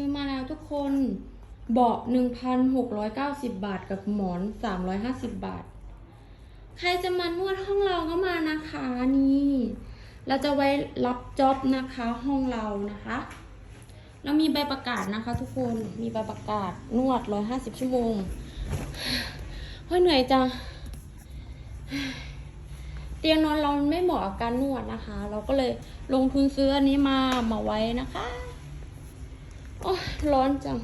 ซื้อมาแล้วทุกคน เบาะ 1,690 บาทกับหมอน 350 บาท ใครจะมานวดห้องเราก็มานะคะนี่ เราจะไว้รับจ็อบนะคะห้องเรานะคะแล้วมีใบประกาศนะคะทุกคน มีใบประกาศนวด 150 ชั่วโมงเฮ้ยเหนื่อยจังเตียงนอนเราไม่เหมาะกับการนวดนะคะ เราก็เลยลงทุนซื้ออันนี้มามาไว้นะคะ โอ้ร้อนจัง